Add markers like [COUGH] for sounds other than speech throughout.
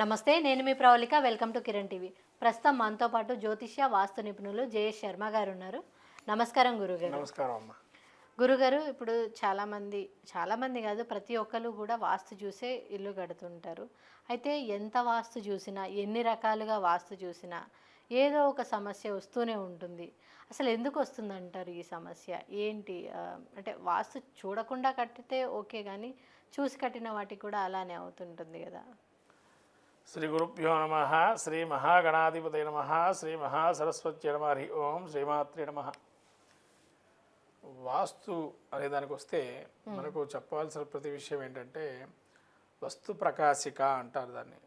నమస్తే నేను మీ Pravalika. Welcome to Kiran TV. ప్రస్తుతం మనతో పాటు జ్యోతిష్య వాస్తు నిపుణులు జయేష్ శర్మ గారు ఉన్నారు. నమస్కారం గురుగారు. నమస్కారం అమ్మ. గురుగారు ఇప్పుడు చాలామంది చాలామంది కాదు ప్రతి ఒక్కరు కూడా వాస్తు చూసే ఇల్లు కడుతుంటారు. అయితే ఎంత వాస్తు చూసినా ఎన్ని రకాలుగా వాస్తు చూసినా ఏదో ఒక సమస్య వస్తూనే ఉంటుంది. అసలు ఎందుకు వస్తుంది అంటారు ఈ సమస్య? ఏంటి? అంటే వాస్తు చూడకుండా కట్టితే ఓకే కానీ చూసి కట్టిన వాటికి కూడా అలానే అవుతుంటుంది కదా. శ్రీ గురుభ్యో నమ శ్రీ మహాగణాధిపతి నమ శ్రీ మహాసరస్వతి నమ హరి ఓం శ్రీమాత్రి నమ. వాస్తు అనే దానికి వస్తే మనకు చెప్పాల్సిన ప్రతి విషయం ఏంటంటే వస్తు ప్రకాశిక అంటారు దాన్ని.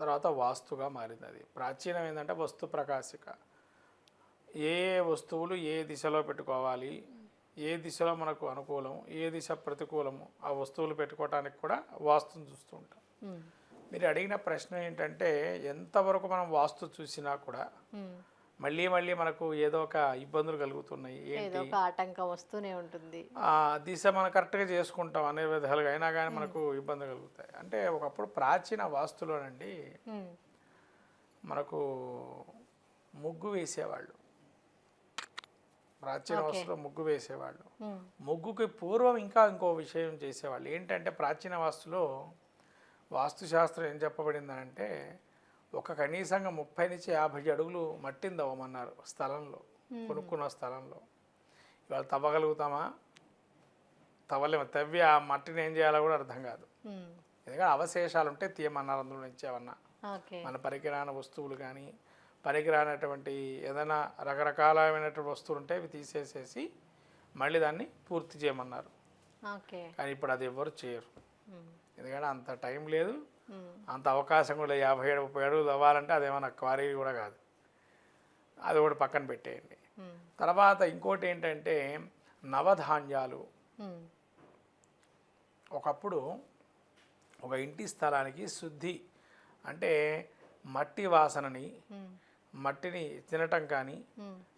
తర్వాత వాస్తుగా మారింది అది ప్రాచీనం ఏంటంటే వస్తు ప్రకాశిక. ఏ ఏ వస్తువులు ఏ దిశలో పెట్టుకోవాలి ఏ దిశలో మనకు అనుకూలం ఏ దిశ ప్రతికూలము ఆ వస్తువులు పెట్టుకోవడానికి కూడా వాస్తుని చూస్తూ ఉంటాం. మీరు అడిగిన ప్రశ్న ఏంటంటే ఎంతవరకు మనం వాస్తు చూసినా కూడా. మళ్ళీ మళ్ళీ మనకు ఏదో ఒక ఇబ్బందులు కలుగుతున్నాయి. ఏదో ఒక ఆటంకం వస్తూనే ఉంటుంది. ఆ దిశ మనం కరెక్ట్గా చేసుకుంటాం అనే విధాలుగా అయినా కానీ మనకు ఇబ్బంది కలుగుతాయి. అంటే ఒకప్పుడు ప్రాచీన వాస్తులోనండి మనకు ముగ్గు వేసేవాళ్ళు. ప్రాచీన వాస్తులో ముగ్గు వేసేవాళ్ళు. ముగ్గుకి పూర్వం ఇంకా ఇంకో విషయం చేసేవాళ్ళు. ఏంటంటే ప్రాచీన వాస్తులో వాస్తుశాస్త్రం ఏం చెప్పబడిందనంటే ఒక కనీసంగా ముప్పై నుంచి యాభై అడుగులు మట్టిని తవ్వమన్నారు స్థలంలో కొనుక్కున్న స్థలంలో. ఇవాళ తవ్వగలుగుతామా? తవ్వలేము. తవ్వి ఆ మట్టిని ఏం చేయాలో కూడా అర్థం కాదు. ఎందుకంటే అవశేషాలు ఉంటే తీయమన్నారు అందులో నుంచి ఏమన్నా. మన పనికిరాని వస్తువులు కానీ పనికిరానటువంటి ఏదైనా రకరకాలమైనటువంటి వస్తువులు ఉంటే అవి తీసేసేసి మళ్ళీ దాన్ని పూర్తి చేయమన్నారు. కానీ ఇప్పుడు అది ఎవరు చేయరు. ఎందుకంటే అంత టైం లేదు. అంత అవకాశం కూడా. యాభై ఏడు ముప్పై అడుగులు అవ్వాలంటే అదేమన్నా క్వారీ కూడా కాదు. అది కూడా పక్కన పెట్టేయండి. తర్వాత ఇంకోటి ఏంటంటే నవధాన్యాలు. ఒకప్పుడు ఒక ఇంటి స్థలానికి శుద్ధి అంటే మట్టి వాసనని మట్టిని తినటం కానీ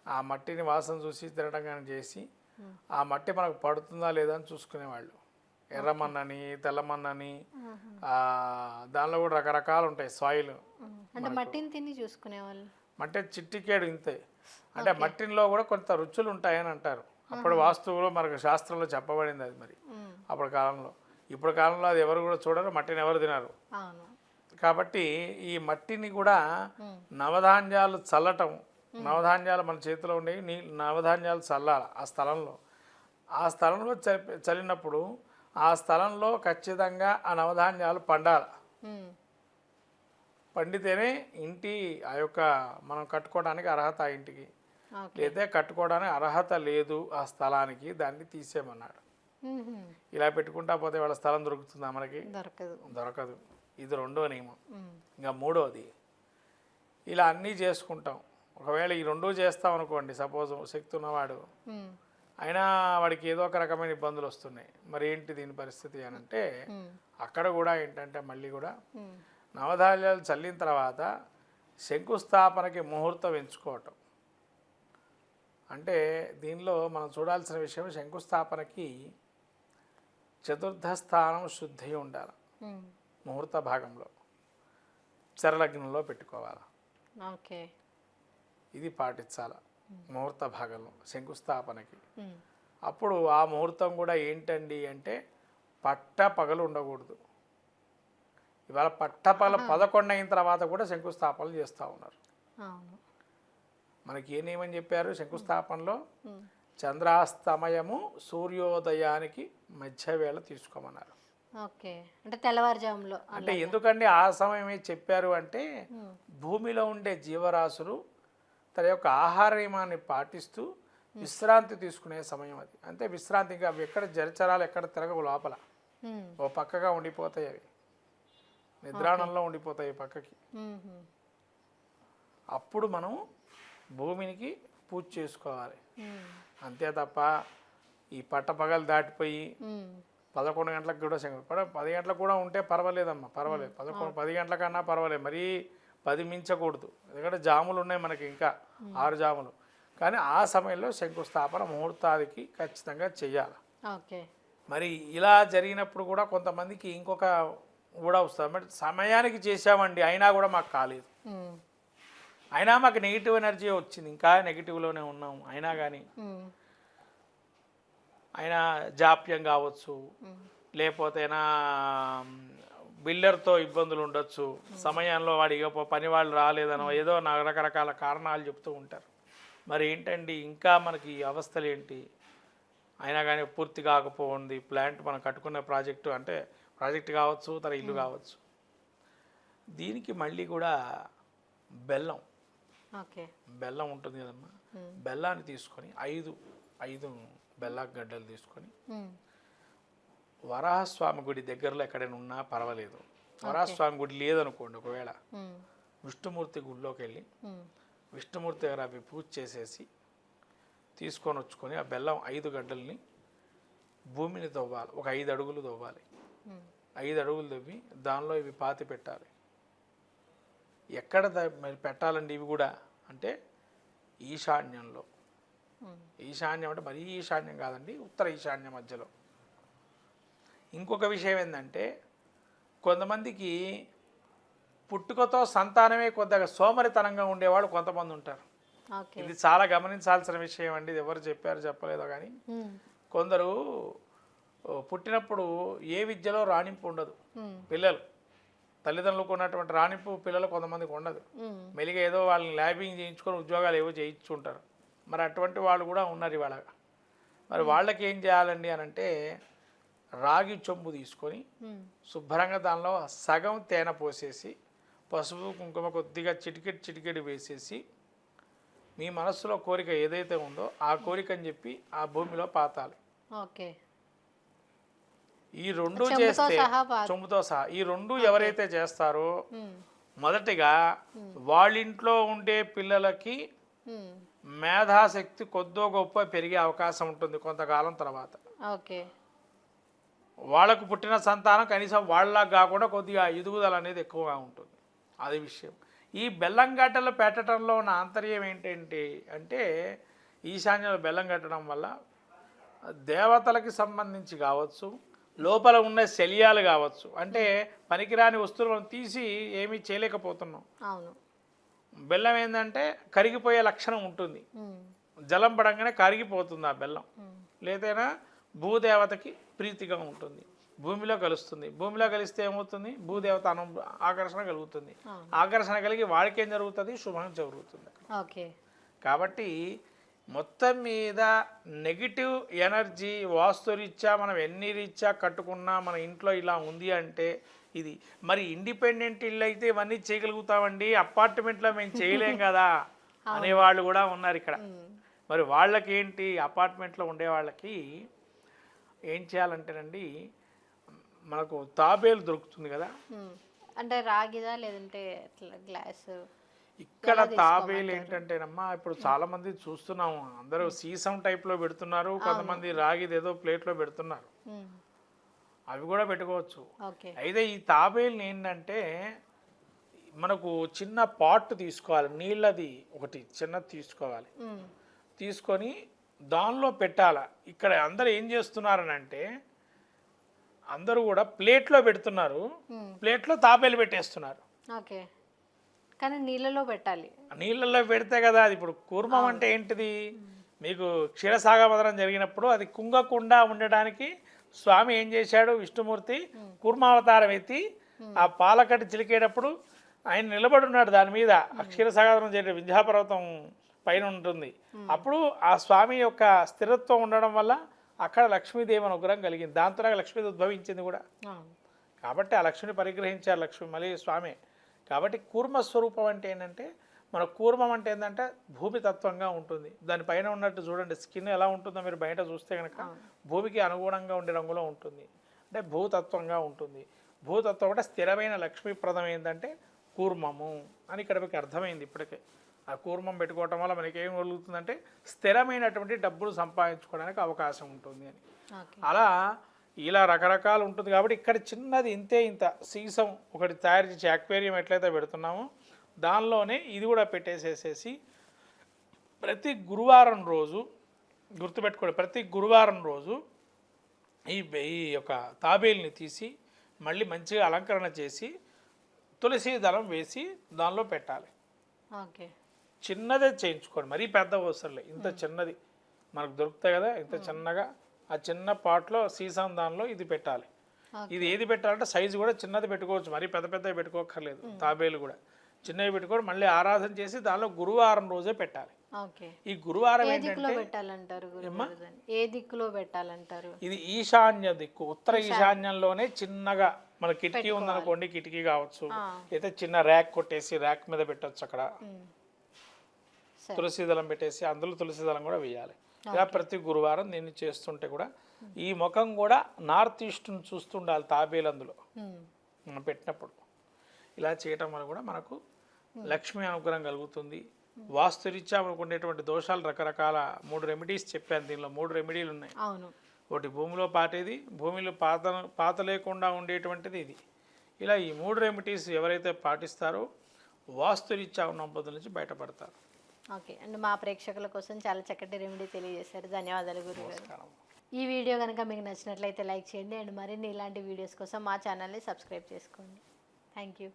ఆ మట్టిని వాసన చూసి తినటం కానీ చేసి. ఆ మట్టి మనకు పడుతుందా లేదా అని చూసుకునేవాళ్ళు. ఎర్రమన్నని తెల్లమన్నని ఆ, దానిలో కూడా రకరకాలు ఉంటాయి సాయిల్. అంటే మట్టిని తిని చూసుకునేవాళ్ళు? మట్టి చిట్టికేడు ఇంతే. అంటే మట్టిలో కూడా కొంత రుచులు ఉంటాయని అంటారు. అప్పుడు వాస్తువులో మనకు శాస్త్రంలో చెప్పబడింది అది మరి. అప్పుడు కాలంలో. ఇప్పుడు కాలంలో అది ఎవరు కూడా చూడరు మట్టిని ఎవరు తినరు. కాబట్టి ఈ మట్టిని కూడా నవధాన్యాలు చల్లటం నవధాన్యాలు మన చేతిలో ఉండేవి నీ నవధాన్యాలు చల్లాలి ఆ స్థలంలో. ఆ స్థలంలో చలి చల్లినప్పుడు ఆ స్థలంలో ఖచ్చితంగా ఆ నవధాన్యాలు పండాలి. పండితేనే ఇంటి ఆ యొక్క మనం కట్టుకోవడానికి అర్హత ఆ ఇంటికి. లేదా కట్టుకోవడానికి అర్హత లేదు ఆ స్థలానికి దాన్ని తీసేయమన్నాడు. ఇలా పెట్టుకుంటా పోతే వాళ్ళ స్థలం దొరుకుతుందా మనకి? దొరకదు. దొరకదు. ఇది రెండో నియమం. ఇంకా మూడోది ఇలా అన్నీ చేసుకుంటాం. ఒకవేళ ఈ రెండూ చేస్తాం అనుకోండి సపోజ్ శక్తి ఉన్నవాడు. అయినా వాడికి ఏదో ఒక రకమైన ఇబ్బందులు వస్తున్నాయి. మరి ఏంటి దీని పరిస్థితి అని అంటే అక్కడ కూడా ఏంటంటే మళ్ళీ కూడా నవధాన్యాలు చల్లిన తర్వాత శంకుస్థాపనకి ముహూర్తం ఎంచుకోవటం. అంటే దీనిలో మనం చూడాల్సిన విషయం శంకుస్థాపనకి చతుర్థ స్థానం శుద్ధి ఉండాలి. ముహూర్త భాగంలో చరలగ్నంలో పెట్టుకోవాలి. ఓకే. ఇది పాటించాలి. ముహూర్త భాగంలో శంకుస్థాపనకి. అప్పుడు ఆ ముహూర్తం కూడా ఏంటండి అంటే పట్ట పగలు ఉండకూడదు. ఇవాళ పట్ట పగల పదకొండు అయిన తర్వాత కూడా శంకుస్థాపనలు చేస్తూ ఉన్నారు. మనకి ఏ నియమం చెప్పారు శంకుస్థాపనలో? చంద్రాస్తమయము సూర్యోదయానికి మధ్య వేళ తీసుకోమన్నారు. ఓకే. అంటే తెల్లవారుజాములో అంటే ఎందుకండి ఆ సమయమే చెప్పారు అంటే భూమిలో ఉండే జీవరాశులు తన యొక్క ఆహార నియమాన్ని పాటిస్తూ విశ్రాంతి తీసుకునే సమయం అది. అంటే విశ్రాంతి ఇంకా అవి ఎక్కడ జలచరాలు ఎక్కడ తిరగవు లోపల. ఓ పక్కగా ఉండిపోతాయి అవి. నిద్రాణంలో ఉండిపోతాయి పక్కకి. అప్పుడు మనం భూమినికి పూజ చేసుకోవాలి. అంతే తప్ప ఈ పట్టపగలు దాటిపోయి ఉమ్, పదకొండు గంటలకు కూడా పది గంటలకు కూడా ఉంటే పర్వాలేదమ్మా పర్వాలేదు. పదకొండు పది గంటల కన్నా పర్వాలేదు. మరీ పది మించకూడదు. ఎందుకంటే జాములు ఉన్నాయి మనకి ఇంకా ఆరు జాములు. కానీ ఆ సమయంలో శంకుస్థాపన ముహూర్తానికి ఖచ్చితంగా చెయ్యాలి. ఓకే. మరి ఇలా జరిగినప్పుడు కూడా కొంతమందికి ఇంకొక కూడా వస్తుంది. బట్ సమయానికి చేసామండి అయినా కూడా మాకు కాలేదు. అయినా మాకు నెగిటివ్ ఎనర్జీ వచ్చింది. ఇంకా నెగిటివ్లోనే ఉన్నాం. అయినా కానీ అయినా జాప్యం కావచ్చు. లేకపోతే నా బిల్డర్తో ఇబ్బందులు ఉండొచ్చు. సమయంలో వాడి పని వాళ్ళు రాలేదనో ఏదో నా రకరకాల కారణాలు చెప్తూ ఉంటారు. మరి ఏంటండి ఇంకా మనకి ఈ అవస్థలు ఏంటి? అయినా కానీ పూర్తి కాకపోయింది ప్లాంట్ మనం కట్టుకున్న ప్రాజెక్టు అంటే ప్రాజెక్ట్ కావచ్చు తన ఇల్లు కావచ్చు. దీనికి మళ్ళీ కూడా బెల్లం. ఓకే. బెల్లం ఉంటుంది కదమ్మా. బెల్లాన్ని తీసుకొని ఐదు ఐదు బెల్లా గడ్డలు తీసుకొని వరాహస్వామి గుడి దగ్గరలో ఎక్కడైనా ఉన్నా పర్వాలేదు. వరాహస్వామి గుడి లేదనుకోండి ఒకవేళ విష్ణుమూర్తి గుడిలోకి వెళ్ళి విష్ణుమూర్తి దగ్గర అవి పూజ చేసేసి తీసుకొని వచ్చుకొని ఆ బెల్లం ఐదు గడ్డల్ని భూమిని తవ్వాలి. ఒక ఐదు అడుగులు తవ్వాలి. ఐదు అడుగులు తవ్వి దానిలో ఇవి పాతి పెట్టాలి. ఎక్కడ పెట్టాలండి ఇవి కూడా? అంటే ఈశాన్యంలో. ఈశాన్యం అంటే మరీ ఈశాన్యం కాదండి ఉత్తర ఈశాన్యం మధ్యలో. ఇంకొక విషయం ఏంటంటే కొంతమందికి పుట్టుకతో సంతానమే కొద్దిగా సోమరితనంగా ఉండేవాళ్ళు కొంతమంది ఉంటారు. ఇది చాలా గమనించాల్సిన విషయం అండి. ఇది ఎవరు చెప్పారు చెప్పలేదో కానీ కొందరు పుట్టినప్పుడు ఏ విద్యలో రాణింపు ఉండదు. పిల్లలు. తల్లిదండ్రులకు ఉన్నటువంటి రాణింపు పిల్లలు కొంతమందికి ఉండదు. మెలిగా ఏదో వాళ్ళని ల్యాబింగ్ చేయించుకొని ఉద్యోగాలు ఏవో చేయించుంటారు మరి అటువంటి వాళ్ళు కూడా ఉన్నారు ఇవాళ. మరి వాళ్ళకి ఏం చేయాలండి అని అంటే రాగి చెంబు తీసుకొని శుభ్రంగా దానిలో సగం తేనె పోసేసి పసుపు కుంకుమ కొద్దిగా చిటికెట్ చిటికెట్ వేసేసి మీ మనస్సులో కోరిక ఏదైతే ఉందో ఆ కోరికని చెప్పి ఆ భూమిలో పాతాలి. ఓకే. ఈ రెండు చేస్తే చెంబుతో సహా. ఈ రెండు ఎవరైతే చేస్తారో మొదటిగా వాళ్ళింట్లో ఉండే పిల్లలకి మేధాశక్తి కొద్దో గొప్ప పెరిగే అవకాశం ఉంటుంది కొంతకాలం తర్వాత. ఓకే. వాళ్ళకు పుట్టిన సంతానం కనీసం వాళ్ళలా కాకుండా కొద్దిగా ఎదుగుదల అనేది ఎక్కువగా ఉంటుంది. అది విషయం. ఈ బెల్లం గడ్డలు పెట్టడంలో ఉన్న ఆంతర్యం ఏంటంటే అంటే ఈశాన్యంలో బెల్లం కట్టడం వల్ల దేవతలకి సంబంధించి కావచ్చు లోపల ఉన్న శల్యాలు కావచ్చు అంటే పనికిరాని వస్తువులు మనం తీసి ఏమీ చేయలేకపోతున్నాం. అవును. బెల్లం ఏంటంటే కరిగిపోయే లక్షణం ఉంటుంది. జలం పడంగానే కరిగిపోతుంది ఆ బెల్లం. లేదైనా భూదేవతకి ప్రీతిగా ఉంటుంది. భూమిలో కలుస్తుంది. భూమిలో కలిస్తే ఏమవుతుంది? భూదేవత అను ఆకర్షణ కలుగుతుంది. ఆకర్షణ కలిగి వాడికేం జరుగుతుంది? శుభం జరుగుతుంది. ఓకే. కాబట్టి మొత్తం మీద నెగిటివ్ ఎనర్జీ వాస్తురీత్యా మనం ఎన్ని రీత్యా కట్టుకున్నా మన ఇంట్లో ఇలా ఉంది అంటే ఇది. మరి ఇండిపెండెంట్ ఇల్లు అయితే ఇవన్నీ చేయగలుగుతామండి? అపార్ట్మెంట్లో మేము చేయలేం కదా? [LAUGHS] అనేవాళ్ళు కూడా ఉన్నారు ఇక్కడ. మరి వాళ్ళకి ఏంటి అపార్ట్మెంట్లో ఉండే వాళ్ళకి ఏం చేయాలంటేనండి మనకు తాబేలు దొరుకుతుంది కదా. అంటే రాగిదా లేదంటే గ్లాస్? ఇక్కడ తాబేలు ఏంటంటేనమ్మా ఇప్పుడు చాలా మంది చూస్తున్నాము. అందరూ సీసం టైప్లో పెడుతున్నారు కొంతమంది రాగిది ఏదో ప్లేట్లో పెడుతున్నారు. అవి కూడా పెట్టుకోవచ్చు. అయితే ఈ తాబేలుని ఏంటంటే మనకు చిన్న పాట్ తీసుకోవాలి నీళ్ళది ఒకటి చిన్నది తీసుకోవాలి. తీసుకొని దానిలో పెట్టాల? ఇక్కడ అందరూ ఏం చేస్తున్నారనంటే అందరూ కూడా ప్లేట్లో పెడుతున్నారు. ప్లేట్లో తాబేలు పెట్టేస్తున్నారు. ఓకే. కానీ నీళ్ళలో పెట్టాలి. నీళ్ళల్లో పెడితే కదా అది ఇప్పుడు కూర్మం అంటే ఏంటిది? మీకు క్షీరసాగమదనం జరిగినప్పుడు అది కుంగకుండా ఉండడానికి స్వామి ఏం చేశాడు? విష్ణుమూర్తి కూర్మావతారం ఎత్తి ఆ పాలకట్టి చిలికేటప్పుడు ఆయన నిలబడి ఉన్నాడు దాని మీద. ఆ క్షీరసాగరం జరిగిన వింధ్యాపర్వతం పైన ఉంటుంది. అప్పుడు ఆ స్వామి యొక్క స్థిరత్వం ఉండడం వల్ల అక్కడ లక్ష్మీదేవి అనుగ్రహం కలిగింది. దాంతో లక్ష్మీదేవి ఉద్భవించింది కూడా. కాబట్టి ఆ లక్ష్మిని పరిగ్రహించారు లక్ష్మి మళ్ళీ స్వామి. కాబట్టి కూర్మ స్వరూపం అంటే ఏంటంటే మన కూర్మం అంటే ఏంటంటే భూమి తత్వంగా ఉంటుంది. దానిపైన ఉన్నట్టు చూడండి స్కిన్ ఎలా ఉంటుందో మీరు బయట చూస్తే కనుక భూమికి అనుగుణంగా ఉండే రంగులో ఉంటుంది. అంటే భూతత్వంగా ఉంటుంది. భూతత్వం అంటే స్థిరమైన లక్ష్మీప్రదం ఏంటంటే కూర్మము అని ఇక్కడ మీకు అర్థమైంది ఇప్పటికే. ఆ కూర్మం పెట్టుకోవటం వల్ల మనకి ఏం కలుగుతుందంటే స్థిరమైనటువంటి డబ్బులు సంపాదించుకోవడానికి అవకాశం ఉంటుంది అని. అలా ఇలా రకరకాలు ఉంటుంది కాబట్టి ఇక్కడ చిన్నది ఇంతే ఇంత. సీసం ఒకటి తయారు చేసి అక్వేరియం ఎట్లయితే పెడుతున్నామో దానిలోనే ఇది కూడా పెట్టేసేసేసి ప్రతి గురువారం రోజు గుర్తుపెట్టుకోండి ప్రతి గురువారం రోజు ఈ ఈ యొక్క తాబేల్ని తీసి మళ్ళీ మంచిగా అలంకరణ చేసి తులసి దళం వేసి దానిలో పెట్టాలి. ఓకే. చిన్నదే చేయించుకోండి. మరీ పెద్ద అవసరం లేదు. ఇంత చిన్నది మనకు దొరుకుతాయి కదా ఇంత చిన్నగా ఆ చిన్న పాట్లో సీసాం దానిలో ఇది పెట్టాలి. ఇది ఏది పెట్టాలంటే సైజు కూడా చిన్నది పెట్టుకోవచ్చు. మరీ పెద్ద పెద్దవి పెట్టుకోకర్లేదు తాబేలు కూడా. చిన్నవి పెట్టుకొని మళ్ళీ ఆరాధన చేసి దానిలో గురువారం రోజే పెట్టాలి. ఈ గురువారం ఏ దిక్కులో పెట్టాలంటారు ఇది ఈశాన్య దిక్కు. ఉత్తర ఈశాన్యంలోనే చిన్నగా మన కిటికీ ఉందనుకోండి కిటికీ కావచ్చు. అయితే చిన్న ర్యాక్ కొట్టేసి ర్యాక్ మీద పెట్టొచ్చు అక్కడ. తులసి దళం పెట్టేసి అందులో తులసి దళం కూడా వేయాలి. ఇలా ప్రతి గురువారం దీన్ని చేస్తుంటే కూడా ఈ ముఖం కూడా నార్త్ ఈస్ట్ను చూస్తుండాలి తాబేలు అందులో. ఉమ్. మనం పెట్టినప్పుడు. ఇలా చేయటం వల్ల కూడా మనకు లక్ష్మీ అనుగ్రహం కలుగుతుంది. వాస్తురీత్యా మనకు ఉండేటువంటి దోషాలు రకరకాల మూడు రెమెడీస్ చెప్పాను దీనిలో. మూడు రెమెడీలు ఉన్నాయి. అవును. ఒకటి భూమిలో పాటేది భూమిలో పాత పాత లేకుండా ఉండేటువంటిది ఇది. ఇలా ఈ మూడు రెమెడీస్ ఎవరైతే పాటిస్తారో వాస్తురీత్యా ఉన్న నుంచి బయటపడతారు. ఓకే. అండ్ మా ప్రేక్షకుల కోసం చాలా చక్కటి రెమెడీ తెలియజేశారు. ధన్యవాదాలు గురుగారు. ఈ వీడియో కనుక మీకు నచ్చినట్లయితే లైక్ చేయండి. అండ్ మరిన్ని ఇలాంటి వీడియోస్ కోసం మా ఛానల్ని సబ్స్క్రైబ్ చేసుకోండి. Thank you